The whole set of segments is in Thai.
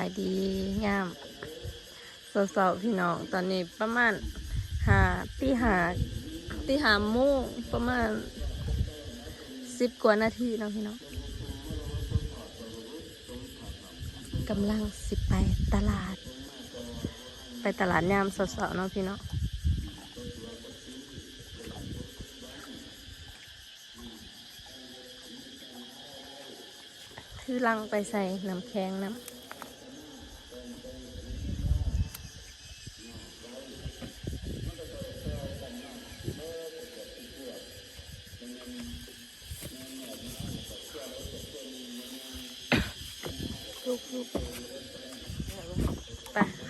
ายดีงามสาวๆพี่น้องตอนนี้ประมาณหาตีหาตีหาโมงประมาณสิบกว่านาทีเนาะพี่น้องกำลังสิไปตลาด ไปตลาดยามสาวๆเนาะพี่น้องถือลังไปใส่น้ำแข็งน้ำ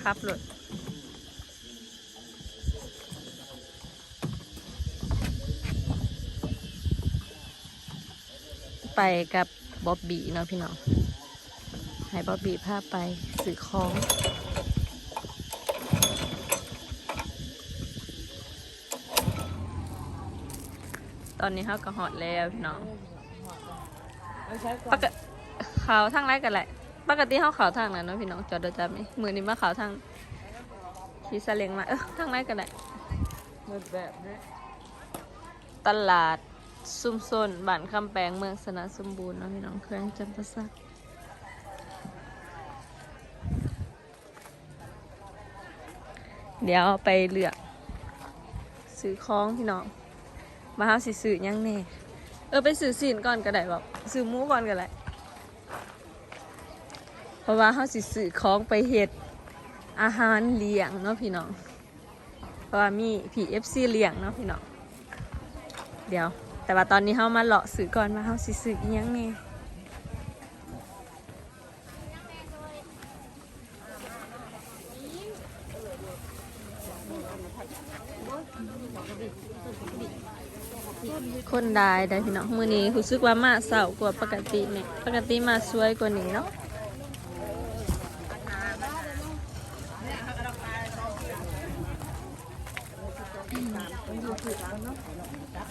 ไปครับรถไปกับบ๊อบบี้เนาะพี่น้อง ให้บ๊อบบี้พาไปซื้อของตอนนี้เขาก็หอดแล้วพี่น้องปกติเขาทางไรกันแหละ ปกติเขาขาวทางนั้นเนาะพี่น้องจอดดยวจำนี่มือนี้มาขาวทางขี่ซาเลงมาเออทางไรกันแหละมืดแบบนี้ตลาดซุ่มซนบ้านคำแปงเมืองสนะสมบูรณ์เนาะพี่น้องเครื่องจำปาสักเดี๋ยวไปเลือกซื้อของพี่น้อง มาหาสิซื้อยังแน่เออไปซื้อสินก่อนก็ได้บอกซื้อมูก่อนก็ได้ ราะว่าเขาสิซื้อของไปเฮ็ดอาหารเลี้ยงเนาะพี่น้อง เพราะว่ามี PFC เลี้ยงเนาะพี่น้อง เดี๋ยว แต่ว่าตอนนี้เขามาเลาะซื้อก่อนว่าเขาสิซื้อยังแน่คนได้ได้พี่น้องมือนี้รู้สึกว่ามาเสาร์กว่าปกติเนี่ย ปกติมาสวยกว่านี้เนาะ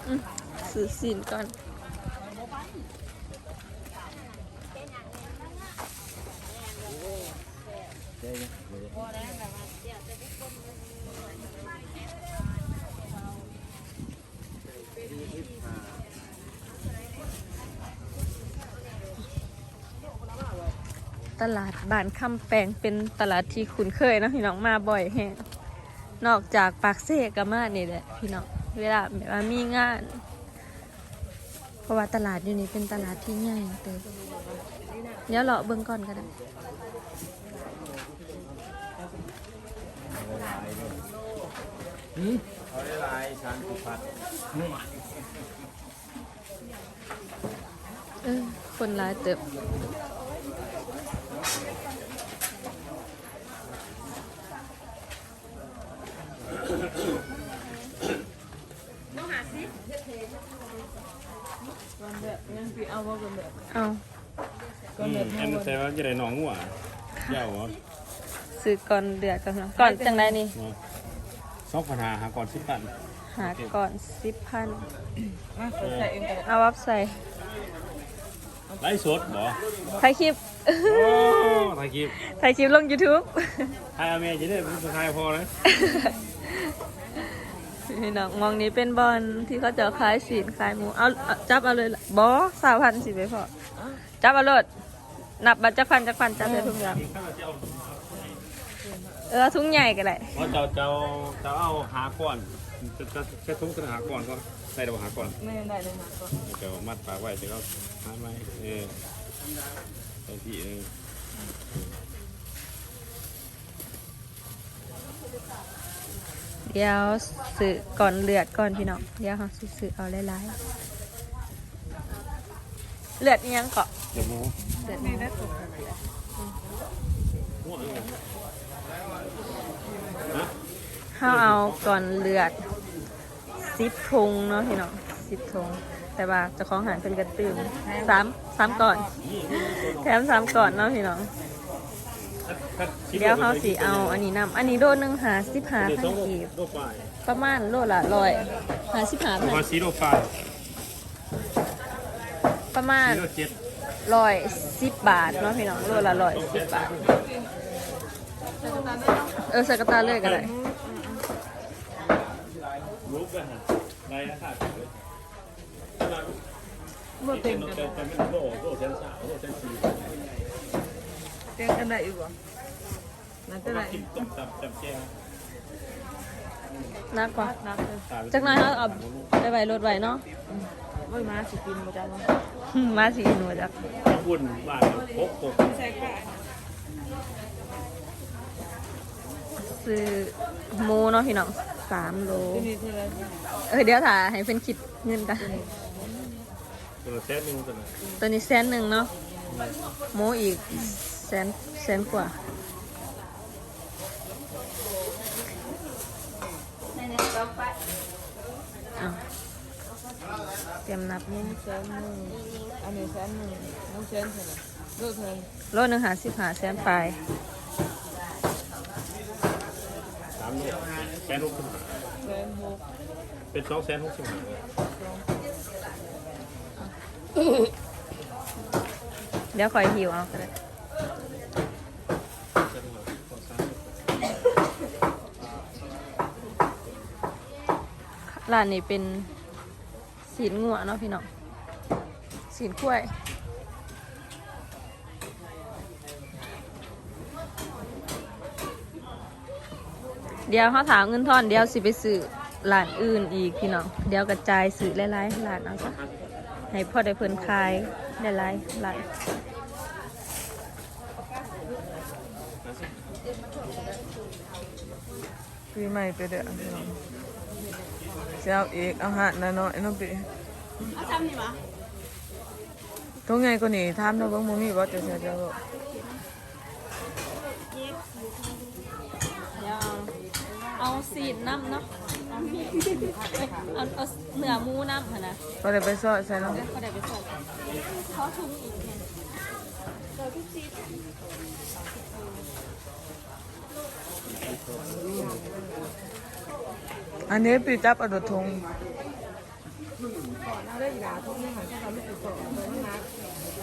อื มซื้อสินก่อนตลาดบ้านคำแปลงเป็นตลาดที่คุ้นเคยนะพี่น้องมาบ่อยแฮงนอกจากปากเซก็มาเนี่ยแหละพี่น้องเวลาแบบว่ามีงาน ราะว่าตลาดอยู่นี่เป็นตลาดที่ใหญ่เติบเดี๋ยวเลาะเบิ่งก่อนก็ได้เขาได้ลายชานสุพัฒน์เออคนหลายเติบ เอาอืมแอมแต่ว่าจะได้หนองหัวเย้าเหรอซื้อก่อนเดือดก่อนเนาะก่อนจังไรนี่สองพันหาหาก่อนสิบปันหาก่อนสิบพันมาใส่เองก็ได้เอาวับใส่ไล่สดบ่ถ่ายคลิปโอ้ถ่ายคลิปถ่ายคลิปลง YouTube ถ่ายเอาเมียจะได้เป็นถ่ายพอเลย พี่น้องมองนี้เป็นบอลที่เขาจะขายสีนขายหมูเอาจับเอาเลยล่ะบอสาวพันสิไปพอจับเอาเลยนับบัตรจักพันจักพันจับเลยทุกอย่างเออทุ่งใหญ่ก็ได้เพราะเจ้าเจ้าเจ้าเอาหาก่อนจะจะแค่ทุ่งสนหาก่อนก็ใส่ดอกหาก่อนไม่ได้เลยนะก็เจ้ามัดปากไว้เจ้าก็หาไม้เออใส่ที่เออ เดี๋ยวซื้อก่อนเลือดก่อนพี่น้องเดี๋ยวเขาสิซื้อเอาหลายๆเลือดยังเกาะเดี๋ยวมูเลือดไม่ได้ตกหัวเออฮะเขาเอาก่อนเลือดสิบทุงเนาะพี่น้องสิบทุงแต่ว่าจะของหารเป็นกระตื่มสามสามก่อน แถมสามก่อนเนาะพี่น้อง เดี๋ยวเขาสิเอาอันนี้นำอันนี้โลนึงหาสิบหาเดี๋ยวพัสนองกีบโลปลายประมาณโลละร้อยหาสิบหาประพัมาณนสี่โลปลายประมาณสี่โลเจ็ดร้อยสิบบาทเนาะพี่น้องโลละร้อยสิบบาท เออใส่กระตาเลยก็ได้รูปกันฮะในนะครับบ่เต็เต็งมกันเต็มเต็มโลโลเซนสามโลเซน สี่เต็งกันได้อีกบ่นั่นจะได้กินต้มตับจับแก้วนักกว่านักเลยจากหนั้นเขาเอาไปไว้รถไว้เนาะบ่มาสิกินบ่จ้ามาสีหนูจักบุญบ้านโคกโคกใส่ค่ะซื้อหมูเนาะพี่น้องสามโลที่นี่เท่าไหร่เออเดี๋ยวถ่ายให้เพิ่นคิดเงินกันตัวเซตนึงตัวนึงตัวนี้แสนหนึ่งเนาะหมูอีก แสนแสนกว่าอ้าวเตรียมนับหนึ่งแสนหนึ่งอันนี้แสนหนึ่งน้องแสนเท่าไหร่โลเท่าไหร่โลหนึ่งหาสิบหาแสนปลายสามโลแสนหกสิบห้าแสนหกเป็นสองแสนหกสิบห้าเดี๋ยวคอยหิวเอาก็ได้ ร้านนี้เป็นสีนงัวเนาะพี่น้องสีนกล้วเดี๋ยวเขาถามเงินทอนเดี๋ยวสิไปซื้อร้านอื่นอีกพี่น้องเดี๋ยวกระจายซื้อหลายๆร้านเอาซะให้พ่อได้เพิ่นขายหลายๆร้านปีใหม่ไปเด้อพี่น้อง เจ้าเอกเอาหารน้อยๆน้องปีเอาทำนี่มาตรงไงก็นี่ทำเนาะเบิ่งบ่มีบ่จะเสียเจ้าบ่เดี๋ยวเอาเอาสีดน้ำเนาะเอาเอาเอาเนื้อหมูน้ำค่ะนะก็ได้ไปซอยใส่เนาะก็ได้ไปใส่เขาถุงอีกเนี่ย อันนี้ปีจับอดดทง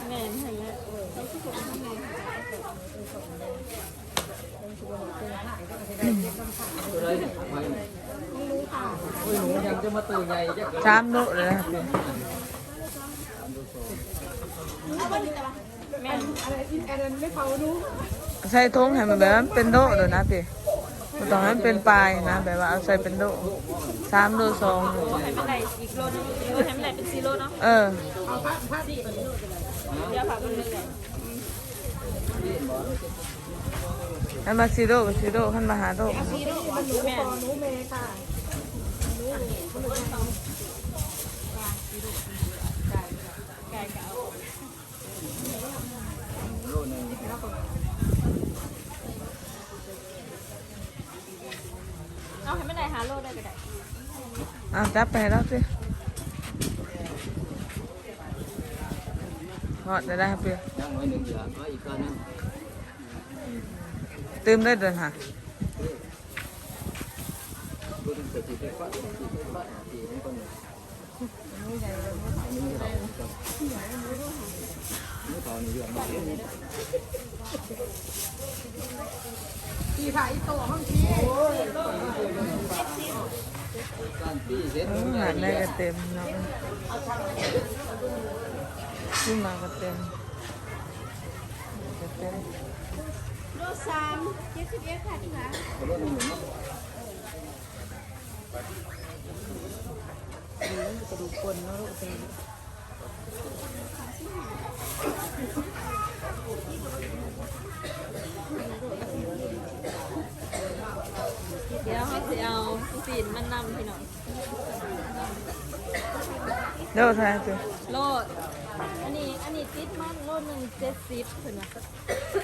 แม่นเห็นไหมสามโลเลยนะพี่แม่นใส่ทงให้มันแบบว่ามันเป็นโลเลยนะพี่ ต้องให้มันเป็นปลายนะแบบว่าเอาใส่เป็นโลสามโลสองให้มันได้อีกโลนึงเออให้มันได้เป็นซีโร่เนาะเออเดี๋ยวฝากคนนึงเลยให้มาซีโร่กับซีโร่ขั้นมาหาโลแม่นไก่เก่า เอาให้มันได้หาโลได้ก็ได้อะจับไปให้แล้วสิหอดได้ได้ครับพี่ยังไว้หนึ่งเหลือไว้อีกก้อนหนึงเติมได้เดินหาดูถึงเกิดจีบไปฟัดจีบไปฟัดจีบให้คนหนึ่ง อันนี้เราครับนี่ตอนนี้องมาเรื่องนี้การปีเสร็จเออหาไดก็เต็มเนาะขึ้นมาก็เต็มก็เต็มโลสามเจ็ดสิบเอ็ดค่ะที่คะรถหน งหนึ่งเนาะกระดูกคนเนาะลูกเป็นเดี๋ยวเขาสิเอาสีนมันนำพี่น้องเดี๋ยวทายสิโลด อันนี้อันนี้ติดมันโลดหนึ่งเจ็ดสิบเพิ่นว่า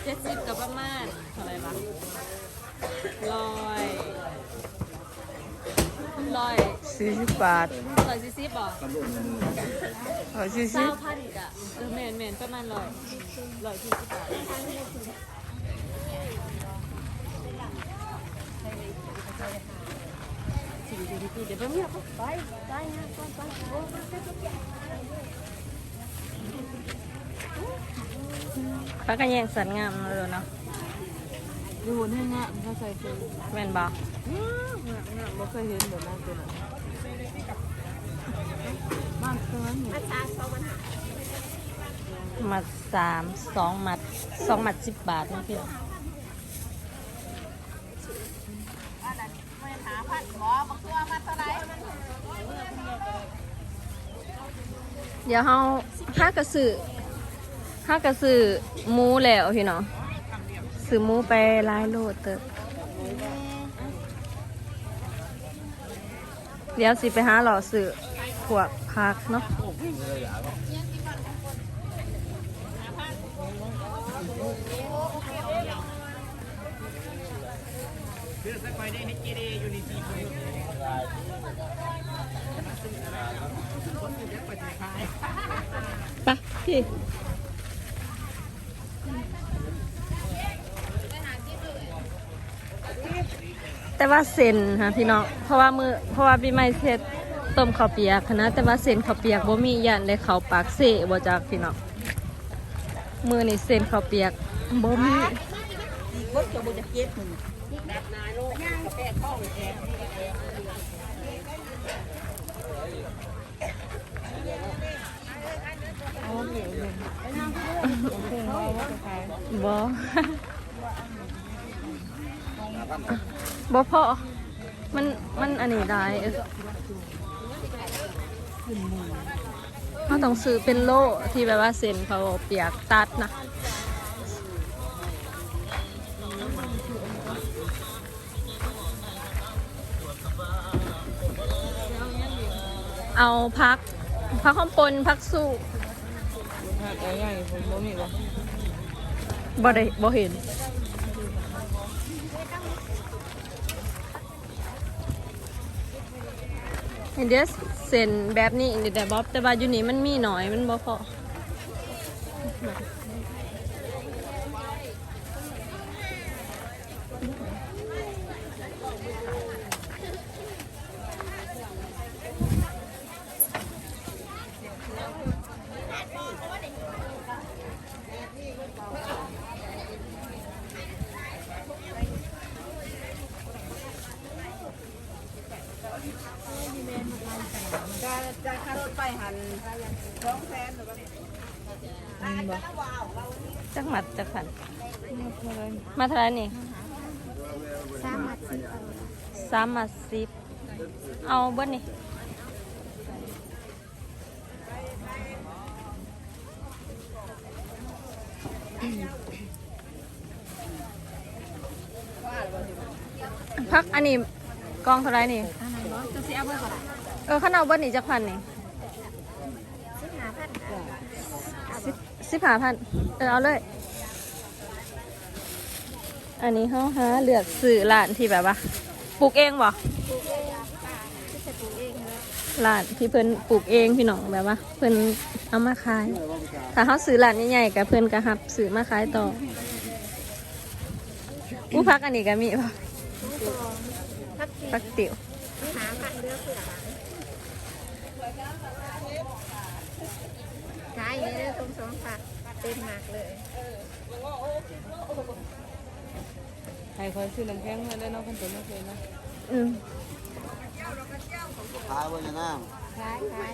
เจ็ดสิบกับประมาณเท่าไหร่วะร้อย ร้อยสี่สิบบาทร้อยสี่สิบบ่กับรถหนึ่งร้อยสี่สิเศร้าบพันอีกอะเออแม่นแม่นประมาณร้อยร้อยสี่สิบบาทสี่ดีดีเดี๋ยวไปเมียไปไปนะไปไปโอ้ไปไปไปพักกันแยงสันงามเลยเนาะ อยู่บนให้งะมันก็ใส่เป็นแม่นบอกงะงะบ่เคยเห็นแบบนั้นตัวนั้นบ้านตัวนั้นเนี่ยมัดสามสองมัดสองมัดสิบบาทนะพี่น้องเดี๋ยวเฮาห้ากระสือห้ากระสือหมูแล้วพี่น้อง ซื้อหมูไปหลายโลเตอะเดี๋ยวสิไปหาหล่อซื้อพวกผักเนาะไปพี่ แต่ว่าเซนค่ะพี่น้องเพราะว่ามือเพราะว่าปีใหม่เสร็จต้มข้าวเปียกนะแต่ว่าเซนข้าวเปียกบ่มียันเลยข้าวปากเสะบ่จากพี่น้องมือนี่เซนข้าวเปียกบ่มีบอบอ พอมันมันอันนี้ได้เออเขาต้องซื้อเป็นโล่ที่แบบว่าเส้นเขาเปียกตัดนะเอาพักพักข้อมปนพักสู้ภาคใหญ่ๆผมบ่มีบ่บ่ได้บ่เห็น เห็นเดสเส้นแบบนี้เดี๋ยวแต่บ๊อบแต่ว่าอยู่นี่มันมีหน่อยมันบ่พอ จักหมัดจักพันมาเท่าไหรนี่สามมัดสิบสามหมัดสิบเอาเบิ้นี่พักอันนี้กองเท่าไหรนี่อันนั้นบ่จะสิเอาเบิ่งก่อนเออข้าวเหนาเบิ้นี่จักพันนี่สิหาพันสิบสิบห้าพันเออเอาเลย อันนี้เขาหาเลือกสื่อร้านที่แบบว่าปลูกเองบ่ที่จะปลูกเองเลยร้านที่เพิ่นปลูกเองพี่น้องแบบว่า เพิ่นเอามาขาย ถ้าเขาซื้อร้านใหญ่ๆกับเพิ่นก็หับซื้อมาขายต่ออู้พักอันนี้ก็มีป่ะพักสิพักติ๋วหาพันเลือกเสือขาย อย่างนี้เลยสองผักเต็มหนักเลยให้คอยซื้อน้ำแข็งมาได้เนาะคันตัวไม่เคยเนาะอืมขายบนน้ขายขาย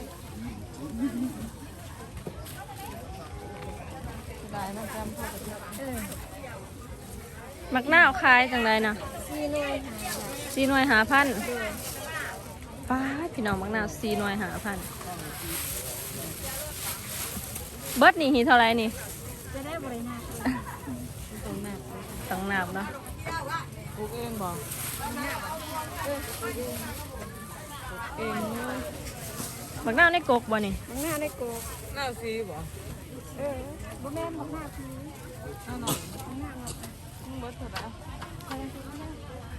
ได้น้ำจำพ่อกับที่เออมักหน้าวขายจังไรนะสี่หน่วยหาแบบสี่หน่วยหาพันเดินป้าดพี่น้องมักหน้าวสี่หน่วยหาพัน เบิดนี่หีเท่าไหรนี่จะได้บริหารตรงนั้นต้องนับเนาะปลูกเองบ่เองเนาะมักหน้าวในกกบ่นี่มังหน้าได้โกกหน้าสีบ่เออบ่แม่นมังหน้าพีหน้าหน่อยมังหน้าเนาะมึงเบิดเท่าไหร่อะไร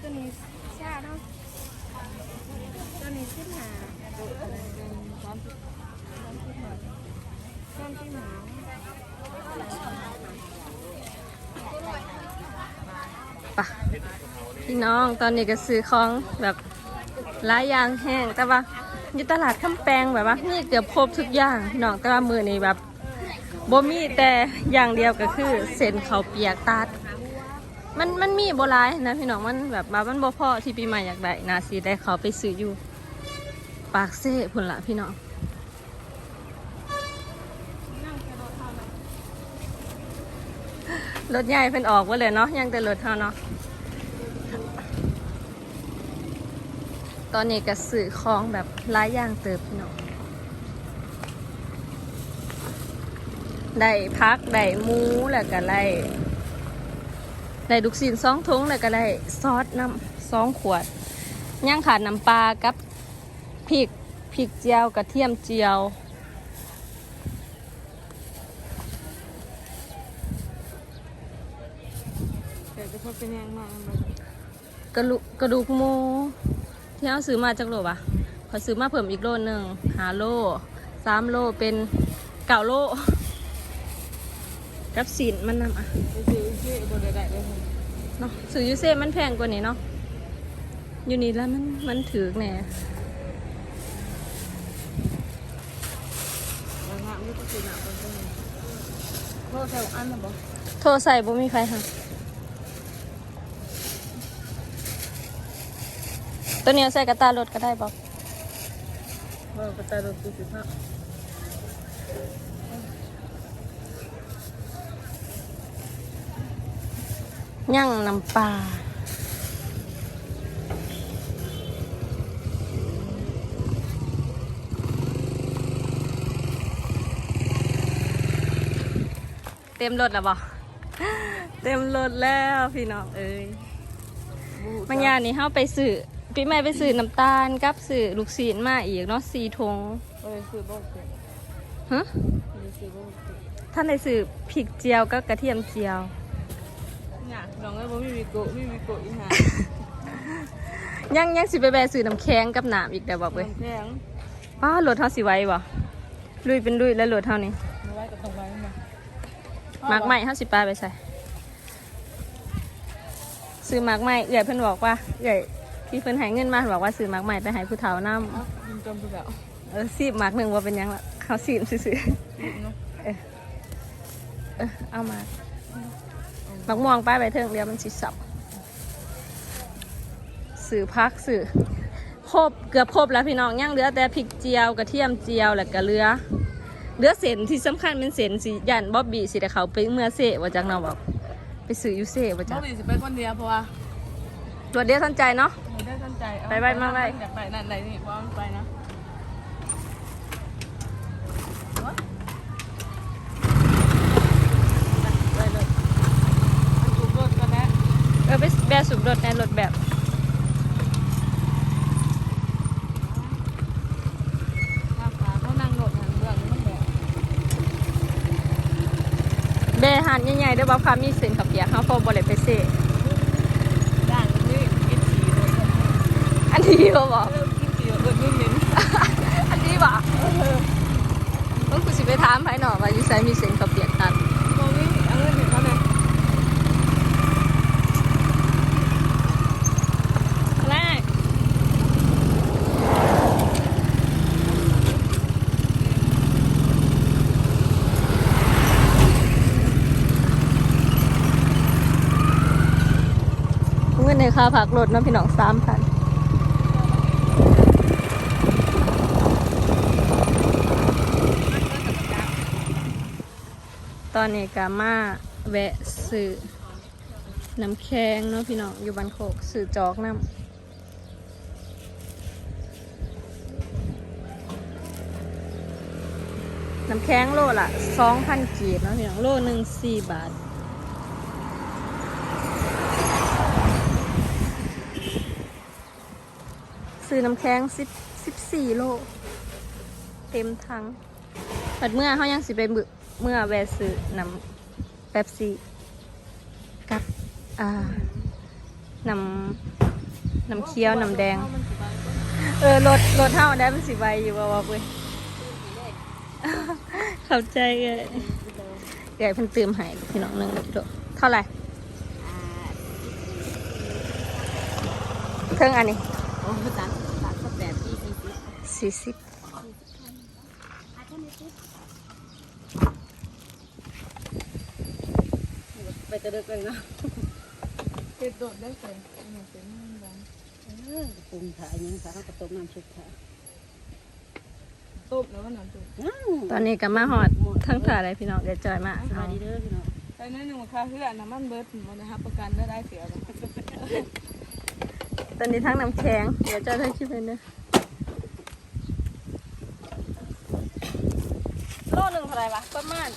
ตัวนี้ชาเนาะตัวนี้สิบหาสามสิบต้นที่หนาว ปะพี่น้องตอนนี้ก็ซื้อของแบบหลายอย่างแห้งแต่ว่าอยู่ตลาดคำแปงแบบว่านี่เกือบครบทุกอย่างพี่น้องแต่ว่ามือนี้แบบบ่มีแต่อย่างเดียวก็คือเส้นเขาเปียกตัด มันมันมีโบราณนะพี่น้องมันแบบว่ามันบ่พอที่ปีใหม่อยากได้นาซีได้เขาไปซื้ออยู่ ปากเซ่พุ่นละพี่น้อง รถใหญ่เพิ่นออกว่าเลยเนาะยังแต่รถเท่าเนาะตอนนี้ก็ซื้อของแบบหลายอย่างเติบพี่น้องได้พักได้มูแล้วก็ได้ได้ลูกศิลสองถุงแล้วก็ได้ซอสน้ำสองขวดย่างขาดน้ำปลากับพริกพริกเจียวกระเทียมเจียว เดี๋ยวจะพบเป็นยังมากมัน ก ระลุกระดูกหมูที่เอาซื้อมาจากโลบะขอซื้อมาเพิ่มอีกโลหนึ่งหาโลสามโลเป็นเก่าโลกับสินมันนำอะซื้อชื่บริได้เลยเนาะซื้อยูเซ่มันแพงกว่านี้เนาะอยู่นี่แล้วมันมันถือแน่ราคาไงโถวอันนะบอกโทรใส่บ่มีใครค่ะ ตัวนี้เอาใส่กระตารถก็ได้บอกว่ากระต่ายรถสี่สิบห้าย่างน้ำปลาเต็มรถแล้วบ่เต็มรถแล้วพี่น้องเอ้ยบางอย่างนี่เฮาไปซื้อ พี่ใหม่ไปซื้อน้ำตาลกับซื้อลูกศิลมาอีกเนาะสี่ทงไปซื้อบอกเสร็จฮะไปซื้อบอกเสร็จท่านได้ซื้อพริกเจียวกับกระเทียมเจียวเนี่ยลองเลยว่าไม่มีโกะไม่มีโกะอีหายังยังสิไปแบะซื้อน้ำแข็งกับน้ำอีกแต่บอกเลยแข็งป้ารถเท่าสิไหว้บ่ลุยเป็นลุยแล้วรถเท่านี้ไม่ไว้กับตรงไว้มาหมากใหม่เท่าสิปลาไปใส่ซื้อหมากใหม่เอื่อยเพิ่นบอกว่าเอื่อย ที่เพิ่นให้เงินมาบอกว่าซื้อหมากใหม่ไปให้ผู้เฒ่านํอะยิงจมไปแล้วเออซีบหมากหนึ่งว่าเป็นหยังละเขาซีบซื้อเนาะๆเออเออเอามาหมักม่วงป้ายไปเทิงเดียวมันสิสับสื่อพักสื่อครบเกือบครบแล้วพี่น้องย่างเหลือแต่พริกเจียวกระเทียมเจียวแล้วก็เหลือเหลือเส้นที่สำคัญเป็นเส้นสียันบ๊อบบี้สิแต่เขาไปเมื่อเสะว่าจังเนาะบอกไปซื้ออยูเสะว่าจัองกดีสิไปคนเดียวเพราะว่า ตัวเดียวสนใจเนาะไม่ได้ตั้งใจเอาไปไปมาไปอยากไปนั่นไหนนี่ว่ามันไปนะไปเลยมันถูกรถกันแล้วเออไปแบะสูบรถในรถแบบข้าขาเขานั่งรถหันเรื่องมันแบบแบะหันใหญ่ๆเด้วยบอกค่ะมีเส้นขับเปียกเขาพอบริไปเสะ ด่านนี่กินฉี่รถ อั นนี้เขาบอกเริ่มกินฉี่รถไม่เหม็นอันนี้บอกต้องกูสิไปถามภายหนอว่าอยู่ไซมีเส้นขับเปียกตัดมองนี่เอาเงินเห็นเขาเลยแรกเงินในค่าผักรถเนาะพี่น้องสามพันต อนนี้กามาแวะซื้อน้ำแข็งเนาะพี่น้องอยู่บ้านโคกซื้อจอกน้ำน้ำแข็งโลละสองพันกีบเนาะพี่น้องโลหนึ่งสี่บาท ซื้อน้ำแข็งสิบสิบสี่โล เต็มถังบัดเมื่อเขายังสิไปเมื่อ เมื่อแวะซื้อน้ำแป๊บซี่กับอ่าน้ำน้ำเคี้ยวน้ำแดง เออรถรถเท่าได้มันสิใบอยู่บ่าวะเว้ยเข้าใจเลยเดี๋ยวเพิ่นเติมให้พี่น้องหนึ่งกิโลเท่าไหร่เครื่องอันนี้โอ้สามสามสิบแปดที่สี่สิบสี่สิบ ไปจะเลิกเลยเนาะเก็บโดดได้ใส่อันนี้เป็นมันดังเออปรุงถ่ายยังค่ะเขาก็ต้มน้ำซุปถ่ายต้มแล้วมันน้ำจุกอ้าวตอนนี้ก็มาหอดทั้งถ่ายอะไรพี่น้องเดี๋ยวจอยมาสวัสดีเด้อพี่น้องใส่น้อยหนึ่งค่าเพื่อนน้ำมันเบิร์ดมันนะครับประกันได้ได้เสียนะตอนนี้ทั้งน้ำแข็งเดี๋ยวจอยให้คลิปเลยเนอะโลหนึ่งเท่าไหรวะประมาณ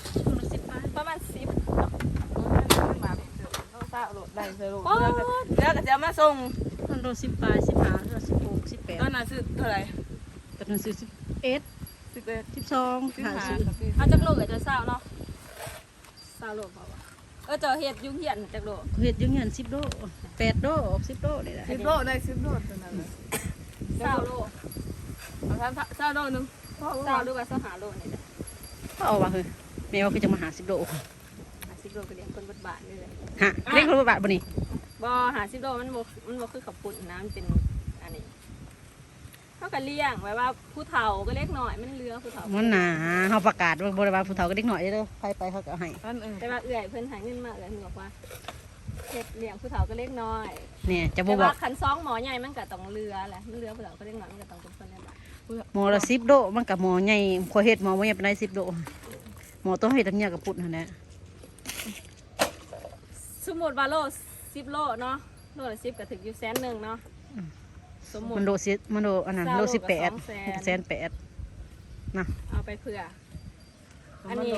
สิบประมาณสิบ มาเป็นเสือต้องซาโหลด ได้เสือโหลดแล้วก็แล้วก็จะมาส่งต้นโรสิบปลายสิบห้าสิบหกสิบแปดตอนนั้นซื้อเท่าไหร่ต้นนั้นซื้อสิบเอ็ดสิบเอ็ดสิบสองสิบหาห้าซื้อกับสิบเอาจากโลกับจะเศร้าเนาะเศร้าโลเปล่าวะเออเจอเห็ดยุ่งเหียนจากโลเห็ดอยังเงินสิบโลแปดโลสิบโลเลยแหละสิบโลได้สิบโลตอนนั้นเลยเศร้าโลเอาท่านเศร้าโลหนึงเศร้าหรือว่าเศร้าหาโลนี่แหละเอาวะเฮ้ยแม่ว่าคือจะมาหาสิบโลหาสิบโลก็เลี้ยงคนบทบาทนี่เลย ฮะเล่นคนละบาทบ่นี่บ่หาสิบโลมันบ่มันบ่คือขับปุ่นนะมันเป็นอันนี้เขาก็เลี้ยงไว้ว่าผู้เฒ่าก็เล็กหน่อยมันเรือผู้เฒ่ามันหนาเขาประกาศว่าบริวารผู้เฒ่าก็เด็กหน่อยเด้อไปไปเขาก็เอาให้ท่านเออแต่ว่าเอื่อยเพิ่นหาเงินมาเอื่อยเพิ่นบอกว่าเฮ็ดเลี้ยงผู้เฒ่าก็เล็กน้อยเนี่ยจะบแต่อกว่าคันซองหมอใหญ่มันก็ต้องเรือแหละมันเรือผู้เฒ่าก็เล็กน้อยมันก็ต้องเป็นคนในบ้านหมอละสิบโลมันกับหมอใหญ่ขอเห็ดหมอว่าใหญ่เป็นไรสิบโลหมอต้องให้ตั้งเนี่ยกับปุ่นหั่นแหละ สมมุติว่าโล10โลเนาะโลละ10ก็ถึงอยู่แสนหนึงเนาะสมมุติ มันโลสิมันโลอันนั้นเศร้าโลโลสิบแปดกับสองแสนแสนแปดนะเอาไปเผื่อ อันนี้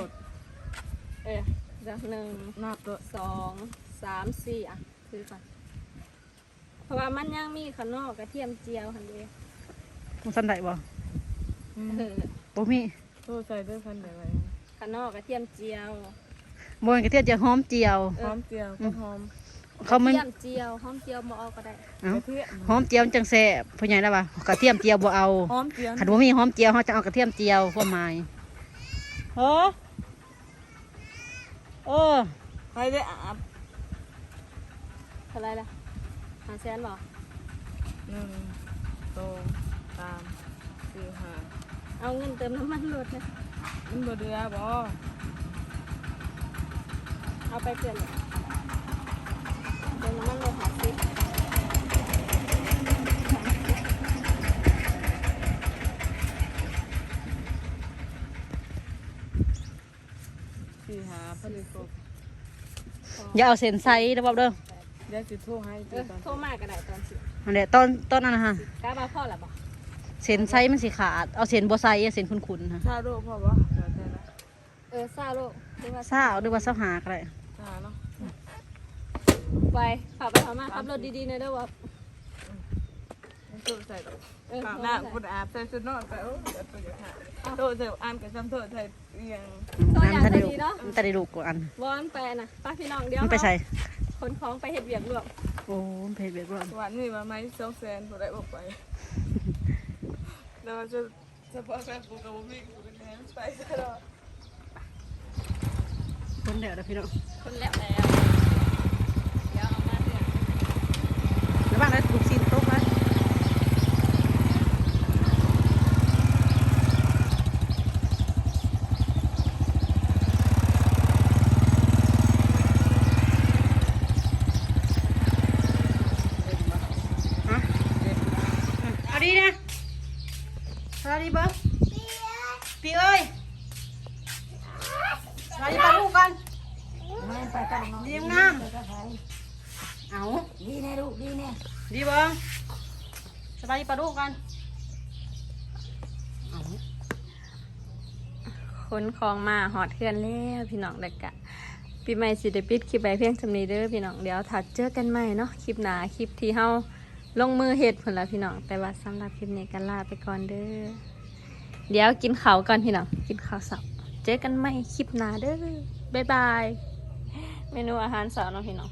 เออเดี๋ยวหนึ่งนับตัวสองสามสี่อะคือก่อนเพราะว่ามันยังมีขนอกกระเทียมเจียวคันเดียวมันสั้นได้บ่เออบ่มีโทษใส่ด้วยพันอะไรขนอกกระเทียมเจียว บ่มีกระเทียมจะหอมเจียว หอมเจียวก็หอมเขามันกระเทียมเจียวหอมเจียวมาเอาก็ได้เอ้า กระเทียมหอมเจียวมันจังแซ่บพ่อใหญ่แล้วว่ากระเทียมเจียวบ่เอาหอมเจียวคันบ่มีหอมเจียวเขาจะเอากระเทียมเจียวความหมายเฮ้อเออให้ได้อาบเท่าไรล่ะหาแสนบอกหนึ่งสองสามสี่ห้าเอาเงินเติมน้ำมันรถนะมันบ่เดือบ่ เอาไปเปลี่ยนเลยเติมน้ำมันรถหาสิสี่ห้าพันเลยครบอย่าเอาเส้นใส่เด้อบ่เด้อเดี๋ยวสิโทรให้เอจีอตอนโทรมาก็ได้ตอนสิอันเนี้ยตอนตอนนั้นนะฮะกล้ามาพ่อหรือเปล่าเส้นใส่มันสิขาดเอาเส้นบ่ใส่เอาเส้นคุ้นๆฮะชาโดพอบ่เดี๋ยวแต่ละเออซาโลหรือว่าซ่าหรือว่าซาหาก็ได้ชาเนาะไปขับไปขับมาขับรถดีๆหนะเด้อว่ามันโทรใส่ดอกเอออาบน้ำคุณอาบใส่ชุดนอนไปโอ้เดี๋ยวตัวจะหาโทรใส่อ่านกับจำโทษใส่เรียงตัวอย่างมันก็ได้ลูดีกเนาะมันได้ลูกกว่าอันวอนไปนะป้าพี่น้องเดียวมันไปใส่คนของไปเห็ดเวียกรวมโอ้มันเพจเบียดร้อนวันนี้มาไหมสองแสนผู้ใดบอกไปแล้วมันจะจะบอกกันกูกับพี่กูเป็นแทนไปซะแล้ว คนเดียวนะพี่น้องคนแล้วแล้วเดี๋ยวเอามาเถอะแล้วบ้านได้ลูกชิ้นโต๊ะไว้ฮะเอาดีนะเอาดีเบิ้งพี่เอ้ยเอาดีปลาลูกกันดีงามเอา ดีแน่ลูกดีแน่ ดีเบิ้งสบายดีปลาลูกกันเอา ค นของมาหอดเทือนแล้วพี่น้องเด็กกะปีใหม่สิได้ปิดคลิปไปเพียงสำนีเด้อพี่น้องเดี๋ยวถัดเจอกันใหม่เนาะคลิปหนาคลิปที่เฮาลงมือเฮ็ดผลละพี่น้องแต่ว่าสำหรับคลิปนี้ก็ลาไปก่อนเด้อเดี๋ยวกินข้าวก่อนพี่น้องกินข้าวสับเจอกันใหม่คลิปหนาเด้อบ๊ายบายเมนูอาหารสาร์เนาะพี่น้อง